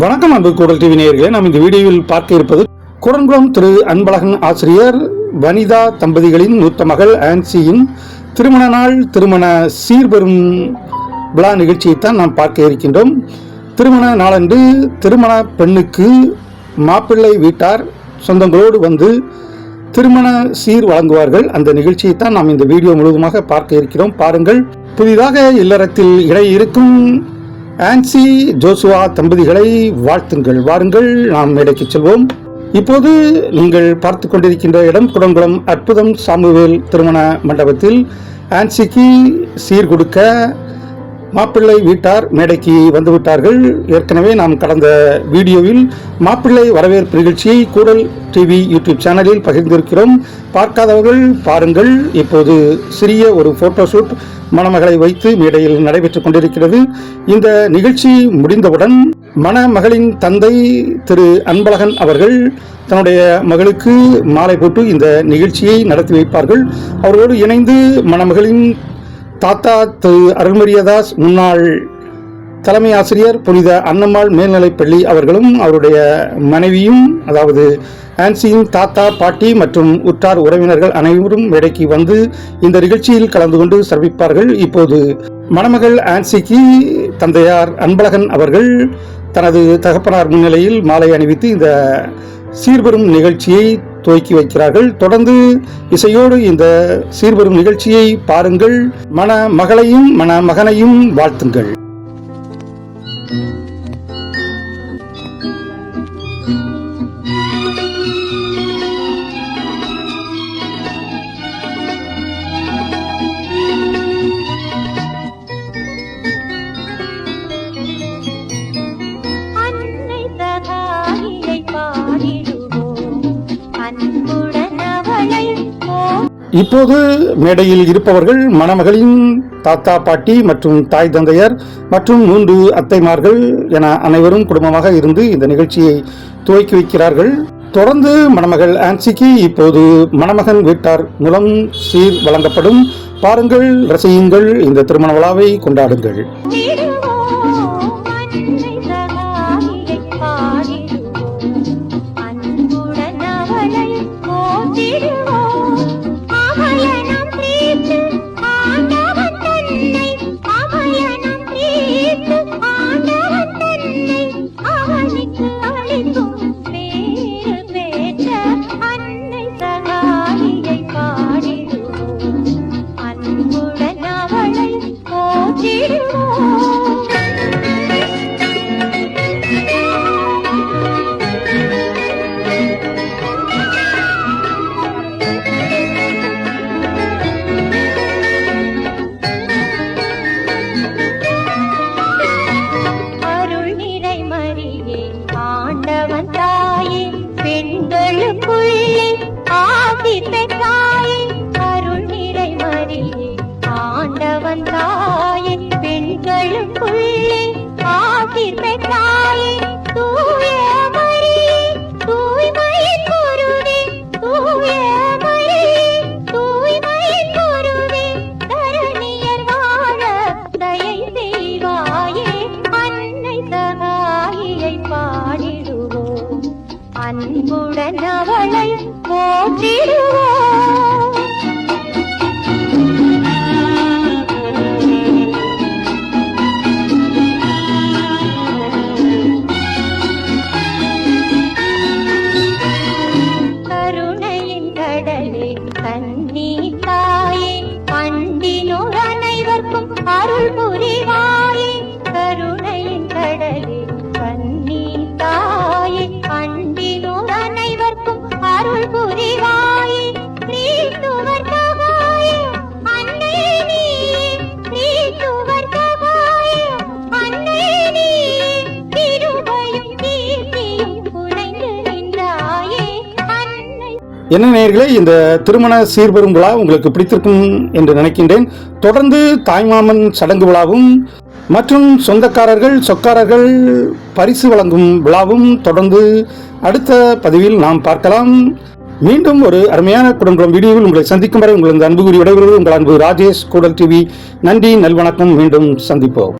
வணக்கம் அன்பு கூடல் டிவி நேயர்களே. நாம் இந்த வீடியோவில் பார்க்க இருப்பது குரன்குளம் திரு அன்பழகன் ஆசிரியர் வனிதா தம்பதிகளின் மூத்த மகள் ஆன்சியின் திருமண நாள் திருமண சீர்பெறும் விழா நிகழ்ச்சியைத்தான் நாம் பார்க்க இருக்கின்றோம். திருமண நாளன்று திருமண பெண்ணுக்கு மாப்பிள்ளை வீட்டார் சொந்தங்களோடு வந்து திருமண சீர் வழங்குவார்கள். அந்த நிகழ்ச்சியை தான் நாம் இந்த வீடியோ முழுவதுமாக பார்க்க இருக்கிறோம். பாருங்கள். புதிதாக இல்லறத்தில் இடை இருக்கும் ஆன்சி ஜோசுவா தம்பதிகளை வாழ்த்துங்கள் வாருங்கள். நாம் மேடைக்கு செல்வோம். இப்போது நீங்கள் பார்த்து கொண்டிருக்கின்ற இடம் குடங்குளம் அற்புதம் சாமுவேல் திருமண மண்டபத்தில் ஆன்சிக்கு சீர்கொடுக்க மாப்பிள்ளை வீட்டார் மேடைக்கு வந்துவிட்டார்கள். ஏற்கனவே நாம் கடந்த வீடியோவில் மாப்பிள்ளை வரவேற்பு நிகழ்ச்சியை கூடல் டிவி யூடியூப் சேனலில் பகிர்ந்திருக்கிறோம். பார்க்காதவர்கள் பாருங்கள். இப்போது சிறிய ஒரு போட்டோஷூட் மணமகளை வைத்து மேடையில் நடைபெற்றுக் கொண்டிருக்கிறது. இந்த நிகழ்ச்சி முடிந்தவுடன் மணமகளின் தந்தை திரு அன்பழகன் அவர்கள் தன்னுடைய மகளுக்கு மாலை போட்டு இந்த நிகழ்ச்சியை நடத்தி வைப்பார்கள். அவர்களோடு இணைந்து மணமகளின் தாத்தா திரு அருள்மரியதாஸ் முன்னாள் தலைமை ஆசிரியர் புனித அன்னம்மாள் மேல்நிலைப்பள்ளி அவர்களும் அவருடைய மனைவியும் அதாவது ஆன்சியின் தாத்தா பாட்டி மற்றும் உற்றார் உறவினர்கள் அனைவரும் மேடைக்கு வந்து இந்த நிகழ்ச்சியில் கலந்து கொண்டு சிறப்பிப்பார்கள் இப்போது மணமகள் ஆன்சிக்கு தந்தையார் அன்பழகன் அவர்கள் தனது தகப்பனார் முன்னிலையில் மாலை அணிவித்து இந்த சீர்பெறும் நிகழ்ச்சியை துவக்கி வைக்கிறார்கள். தொடர்ந்து இசையோடு இந்த சீர்வரும் நிகழ்ச்சியை பாருங்கள். மண மகளையும் மண மகனையும் வாழ்த்துங்கள். இப்போது மேடையில் இருப்பவர்கள் மணமகளின் தாத்தா பாட்டி மற்றும் தாய் தந்தையர் மற்றும் மூன்று அத்தைமார்கள் என அனைவரும் குடும்பமாக இருந்து இந்த நிகழ்ச்சியை துவக்கி வைக்கிறார்கள். தொடர்ந்து மணமகள் ஆன்சிக்கு இப்போது மணமகன் வீட்டார் மூலம் சீர் வழங்கப்படும். பாருங்கள் ரசியுங்கள் இந்த திருமண விழாவை கொண்டாடுங்கள். மரியே ஆண்டவன் தாயே பெண்களுக்குள்ளே ஆதி பெற்றாயே. அன்புடன் அவளை போற்றிடுவோம் கருணையின் கடலே கண்ணீர் தாயே அண்டினோர் அருள் புரிவாயே என்ன நேயர்களே இந்த திருமண சீர்பெரும் விழா உங்களுக்கு பிடித்திருக்கும் என்று நினைக்கின்றேன். தொடர்ந்து தாய்மாமன் சடங்கு விழாவும் மற்றும் சொந்தக்காரர்கள் சொக்காரர்கள் பரிசு வழங்கும் விழாவும் தொடர்ந்து அடுத்த பதிவில் நாம் பார்க்கலாம். மீண்டும் ஒரு அருமையான குடும்பம் வீடியோவில் உங்களை சந்திக்கும் வரை உங்களது அன்பு கூறி விடைபெறுவது உங்கள் அன்பு ராஜேஷ் கூடல் டிவி. நன்றி நல்வணக்கம். மீண்டும் சந்திப்போம்.